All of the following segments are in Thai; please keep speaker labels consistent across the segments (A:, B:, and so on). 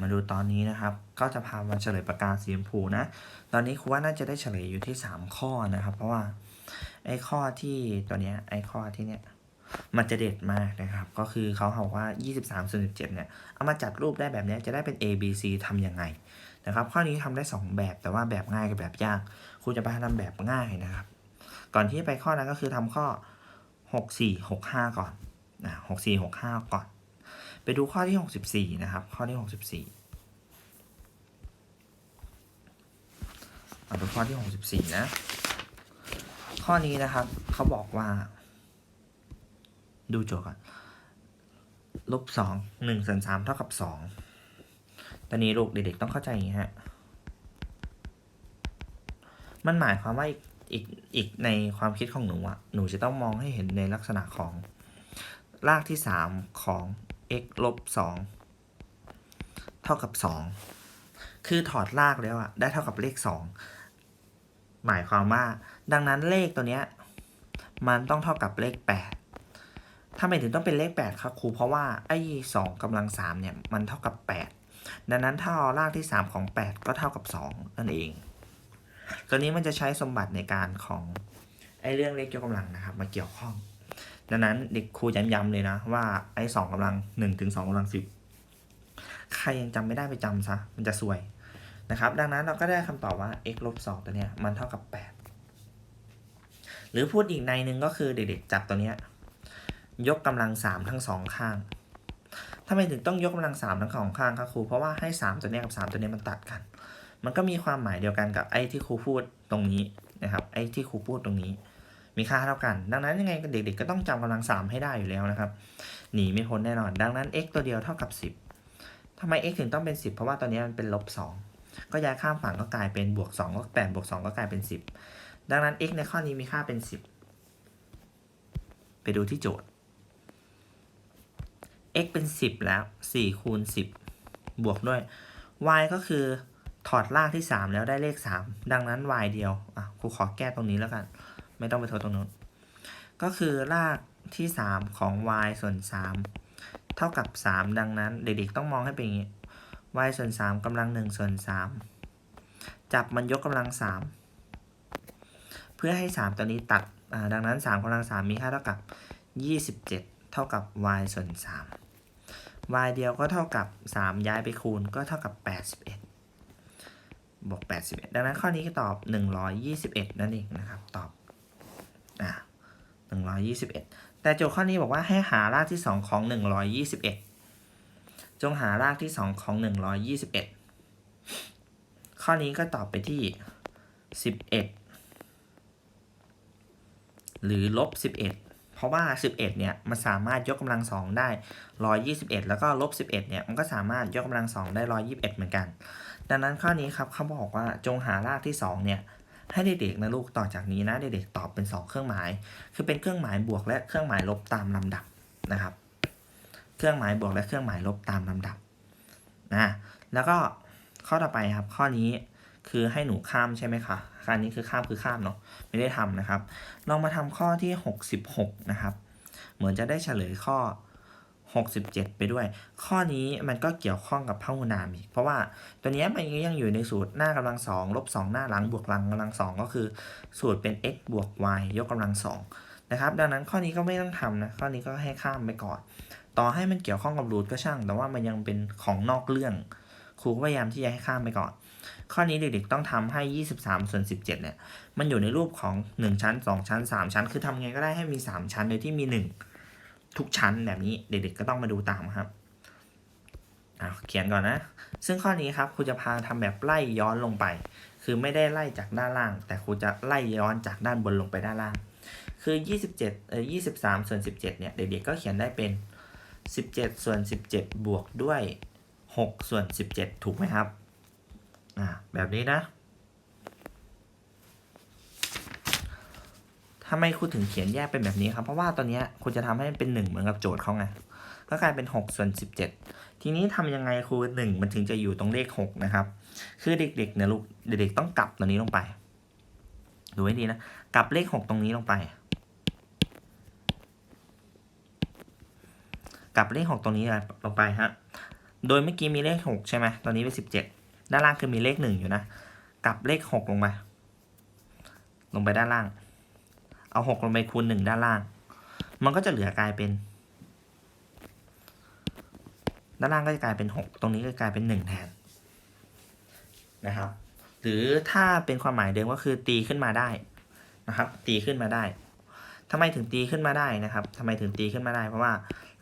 A: มาดูตอนนี้นะครับ ก็จะพามาเฉลยประกาศสีชมพูนะ ตอนนี้ครูว่าน่าจะได้เฉลยอยู่ที่ 3 ข้อนะครับ เพราะว่าไอ้ข้อที่ตัวเนี้ยไอ้ข้อที่เนี้ยมันจะเด็ดมากนะครับ ก็คือเขาบอกว่า 23ส่วน17 เนี่ย เอามาจัดรูปได้แบบนี้จะได้เป็น A B C ทำยังไงนะครับ ข้อนี้ทำได้ 2 แบบแต่ว่าแบบง่ายกับแบบยากครูจะไปทำแบบง่ายนะครับ ก่อนที่ไปข้อนั้นก็คือทำข้อ 6 4 6 5 ก่อนนะ6 4 6 5 ก่อน ไปดูข้อที่ 64 นะครับ ข้อที่ 64เอาดูข้อที่ 64 นะ ข้อนี้นะครับเขาบอกว่า ดูโจทย์ก่อนลบสองหนึ่งส่วนสามเท่ากับสองตอนนี้ลูกเด็กๆต้องเข้าใจอย่างนี้ฮะ มันหมายความว่าอีกอีกอีกในความคิดของหนูอะหนูจะต้องมองให้เห็นในลักษณะของรากที่สามของ x ลบสองเท่ากับสองคือถอดรากแล้วอะได้เท่ากับเลขสองหมายความว่า ดังนั้นเลขตัวเนี้ยมันต้องเท่ากับเลขแปดถ้าไมถึงต้องเป็นเลขแปดครับครูเพราะว่าไอ้สองกำลังสามเนี่ยมันเท่ากับแปดดังนั้นถ้าเอารากที่สามของแปดก็เท่ากับสองนั่นเอง ตัวนี้มันจะใช้สมบัติในการของไอ้เรื่องเลขยกกำลังนะครับ มาเกี่ยวข้อง ดังนั้นเด็กครูย้ำๆเลยนะ ว่าไอ้สองกำลังหนึ่งถึงสองกำลังสิบใครยังจำไม่ได้ไปจำซะ มันจะซวยนะครับ ดังนั้นเราก็ได้คำตอบว่า x ลบสองตัวเนี้ยมันเท่ากับแปดหรือพูดอีกในหนึ่งก็คือเด็กๆจับตัวเนี้ยยกกำลังสามทั้งสองข้างทำไมถึงต้องยกกำลังสามทั้งสองข้างครับครู เพราะว่าให้สามตัวเนี้ยกับสามตัวเนี้ยมันตัดกัน มันก็มีความหมายเดียวกันกับไอ้ที่ครูพูดตรงนี้นะครับ ไอ้ที่ครูพูดตรงนี้ มีค่าเท่ากัน ดังนั้นยังไงเด็กๆก็ต้องจำกำลังสามให้ได้อยู่แล้วนะครับ หนีไม่พ้นแน่นอน ดังนั้น x ตัวเดียวเท่ากับ 10ทำไม x ถึงต้องเป็น 10 เพราะว่าตัวนี้มันเป็นลบ2ก็ย้ายข้ามฝั่งก็กลายเป็นบวก2ก็8บวก2ก็กลายเป็น 10 ดังนั้น x ในข้อนี้มีค่าเป็น 10 ไปดูที่โจทย์ x เป็น 10 แล้ว4คูณ10 บวกด้วย y ก็คือถอดรากที่ 3 แล้วได้เลข 3 ดังนั้น y เดียวอะครูขอแก้ตรงนี้แล้วกัน ไม่ต้องไปโทษตรงนู้น ก็คือรากที่ 3 ของ y ส่วน 3 เท่ากับ 3 ดังนั้น เด็กๆต้องมองให้เป็นอย่างนี้ y ส่วน 3กำลัง1ส่วน 3 จับมันยกกำลัง 3 เพื่อให้ 3 ตัวนี้ตัดอ่าดังนั้น 3กำลัง 3 มีค่าเท่ากับ 27 เท่ากับ y ส่วน 3 y เดียวก็เท่ากับ 3 ย้ายไปคูณก็เท่ากับ 81บวก81 ดังนั้นข้อนี้ก็ตอบ 121 นั่นเองนะครับ ตอบ อ่า121แต่โจทย์ข้อนี้บอกว่าให้หารากที่2ของ121จงหารากที่2ของ121ข้อนี้ก็ตอบไปที่11หรือลบ11เพราะว่า11เนี่ยมันสามารถยกกำลัง2ได้121แล้วก็ลบ11เนี่ยมันก็สามารถยกกำลัง2ได้121เหมือนกัน ดังนั้นข้อนี้ครับเขาบอกว่าจงหารากที่2เนี่ย ให้เด็กๆนะลูกต่อจากนี้นะเด็กๆตอบเป็น 2 เครื่องหมาย คือเป็นเครื่องหมายบวกและเครื่องหมายลบตามลำดับนะครับ เครื่องหมายบวกและเครื่องหมายลบตามลำดับนะแล้วก็ข้อต่อไปครับ ข้อนี้คือให้หนูข้ามใช่ไหมคะข้อนี้คือข้ามคือข้ามเนาะไม่ได้ทำนะครับ ลองมาทำข้อที่ 66 นะครับ เหมือนจะได้เฉลยข้อ 67 ไปด้วย ข้อนี้มันก็เกี่ยวข้องกับพหุนามอีก เพราะว่าตัวเนี้ยมันยังอยู่ในสูตรหน้ากำลังสองลบสองหน้าหลังบวกหลังกำลังสองก็คือ สูตรเป็น x บวก y ยกกำลังสองนะครับ ดังนั้นข้อนี้ก็ไม่ต้องทำนะ ข้อนี้ก็ให้ข้ามไปก่อน ต่อให้มันเกี่ยวข้องกับรูทก็ช่าง แต่ว่ามันยังเป็นของนอกเรื่อง ครูพยายามที่จะให้ข้ามไปก่อน ข้อนี้เด็กๆต้องทำให้ 23ส่วน17 เนี่ย มันอยู่ในรูปของ 1 ชั้น 2 ชั้น 3 ชั้น คือทำไงก็ได้ให้มี 3 ชั้นโดยที่มี 1 ทุกชั้นแบบนี้เด็กๆก็ต้องมาดูตามครับเขียนก่อนนะ ซึ่งข้อนี้ครับครูจะพาทำแบบไล่ย้อนลงไป คือไม่ได้ไล่จากด้านล่าง แต่ครูจะไล่ย้อนจากด้านบนลงไปด้านล่าง คือ 27เอ่อ23 ส่วน 17 เนี่ย เด็กๆก็เขียนได้เป็น 17 ส่วน 17 บวกด้วย 6 ส่วน 17 ถูกไหมครับ อ่า แบบนี้นะ ทำไมครูถึงเขียนแยกเป็นแบบนี้ครับ เพราะว่าตอนนี้ครูจะทำให้มันเป็น 1 เหมือนกับโจทย์เขาไง ก็กลายเป็น 6 ส่วน 17 ทีนี้ทำยังไงครู1มันถึงจะอยู่ตรงเลข 6 นะครับ คือเด็กๆเนี่ยลูกเด็กๆต้องกลับตัวนี้ลงไป ดูให้ดีนะ กลับเลข 6 ตรงนี้ลงไป กลับเลข 6 ตรงนี้ลงไปฮะ โดยเมื่อกี้มีเลขหกใช่ไหมตอนนี้เป็นสิบเจ็ดด้านล่างคือมีเลขหนึ่งอยู่นะ กลับเลขหกลงมา ลงไปด้านล่าง เอาหกลงไปคูณหนึ่งด้านล่าง มันก็จะเหลือกลายเป็น ด้านล่างก็จะกลายเป็นหกตรงนี้ก็กลายเป็นหนึ่งแทนนะครับ หรือถ้าเป็นความหมายเดิมก็คือตีขึ้นมาได้นะครับ ตีขึ้นมาได้ทำไมถึงตีขึ้นมาได้นะครับทำไมถึงตีขึ้นมาได้ เพราะว่า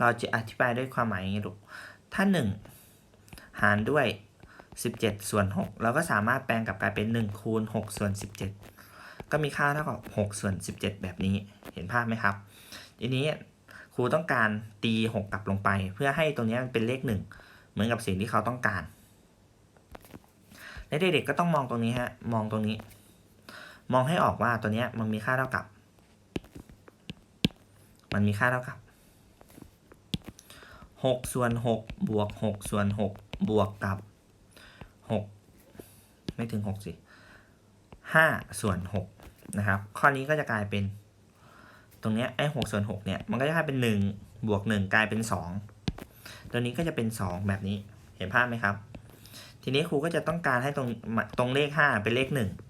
A: เราจะอธิบายด้วยความหมายอย่างนี้ลูกถ้าหนึ่งหารด้วย 17 ส่วน 6 เราก็สามารถแปลงกลับกลายเป็น 1 คูณ 6 ส่วน 17 ก็มีค่าเท่ากับ6ส่วน17 แบบนี้ เห็นภาพไหมครับ ทีนี้ครูต้องการตี 6 กลับลงไป เพื่อให้ตรงนี้มันเป็นเลข 1 เหมือนกับสิ่งที่เขาต้องการ และเด็กๆก็ต้องมองตรงนี้ฮะ มองตรงนี้ มองให้ออกว่าตัวนี้มันมีค่าเท่ากับ มันมีค่าเท่ากับ6ส่วน6บวก6ส่วน6บวกกับ 6 ไม่ถึง 6 สิ5ส่วน6 นะครับ ข้อนี้ก็จะกลายเป็น ตรงเนี้ยไอ้6ส่วน6เนี่ย มันก็จะกลายเป็น1บวก1กลายเป็น2ตัวนี้ก็จะเป็น2แบบนี้ เห็นภาพไหมครับ ทีนี้ครูก็จะต้องการให้ตรงตรงเลข5เป็นเลข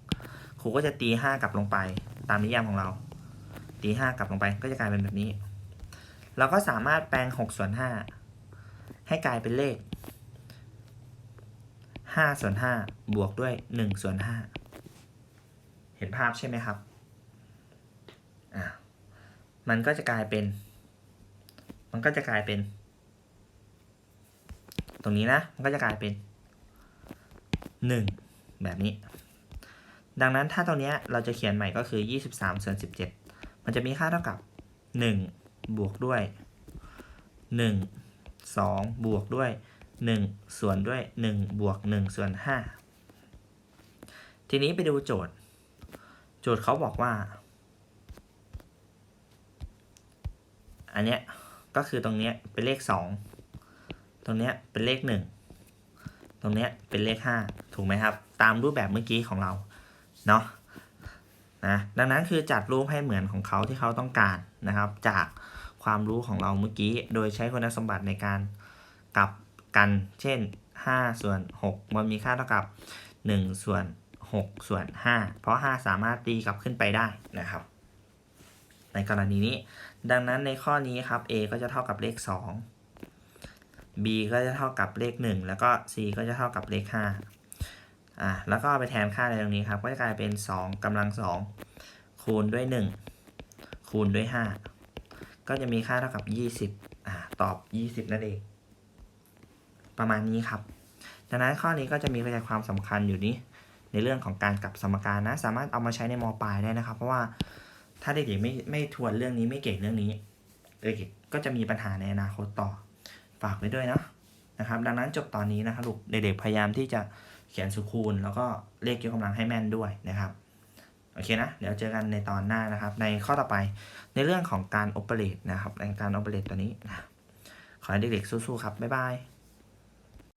A: 1ครูก็จะตี5กลับลงไป ตามนิยามของเรา ตี5กลับลงไปก็จะกลายเป็นแบบนี้ เราก็สามารถแปลง6ส่วน5ให้กลายเป็นเลข5ส่วน5บวกด้วย1ส่วน5เห็นภาพใช่ไหมครับอ่ามันก็จะกลายเป็น มันก็จะกลายเป็น ตรงนี้นะ มันก็จะกลายเป็น 1 แบบนี้ ดังนั้นถ้าตรงเนี้ยเราจะเขียนใหม่ก็คือ 23ส่วน17 มันจะมีค่าเท่ากับ 1 บวกด้วย 1 2 บวกด้วย 1 ส่วนด้วย 1 บวก 1 ส่วน 5 ทีนี้ไปดูโจทย์ โจทย์เขาบอกว่า อันเนี้ยก็คือตรงเนี้ยเป็นเลข2ตรงเนี้ยเป็นเลข1ตรงเนี้ยเป็นเลข5ถูกไหมครับ ตามรูปแบบเมื่อกี้ของเราเนาะนะดังนั้นคือจัดรูปให้เหมือนของเขาที่เขาต้องการนะครับ จากความรู้ของเราเมื่อกี้ โดยใช้คุณสมบัติในการกลับกัน เช่น 5 ส่วน6มันมีค่าเท่ากับ 1 ส่วน 6 ส่วน 5 เพราะ 5 สามารถตีกลับขึ้นไปได้นะครับ ในกรณีนี้ ดังนั้นในข้อนี้ครับ a ก็จะเท่ากับเลข 2 b ก็จะเท่ากับเลข 1 แล้วก็ c ก็จะเท่ากับเลข5อะแล้วก็ไปแทนค่าในตรงนี้ครับ ก็จะกลายเป็น 2กำลัง 2 คูณด้วย 1 คูณด้วย 5 ก็จะมีค่าเท่ากับ 20อ่าตอบ 20 นั่นเอง ประมาณนี้ครับดังนั้นข้อนี้ก็จะมีใจความสำคัญอยู่นี้ ในเรื่องของการกลับสมการนะ สามารถเอามาใช้ในมปลายได้นะครับ เพราะว่าถ้าเด็กๆไม่ไม่ทวนเรื่องนี้ไม่เก่งเรื่องนี้เด็กๆก็จะมีปัญหาในอนาคตต่อฝากไว้ด้วยนะนะครับ ดังนั้นจบตอนนี้นะครับลูกเด็กๆพยายามที่จะเขียนสุคูณ แล้วก็เลขยกกำลังให้แม่นด้วยนะครับโอเคนะ เดี๋ยวเจอกันในตอนหน้านะครับ ในข้อต่อไปในเรื่องของการโอเปเรตนะครับในการโอเปเรตตัวนี้นะขอให้เด็กๆสู้ๆครับ บ๊ายบาย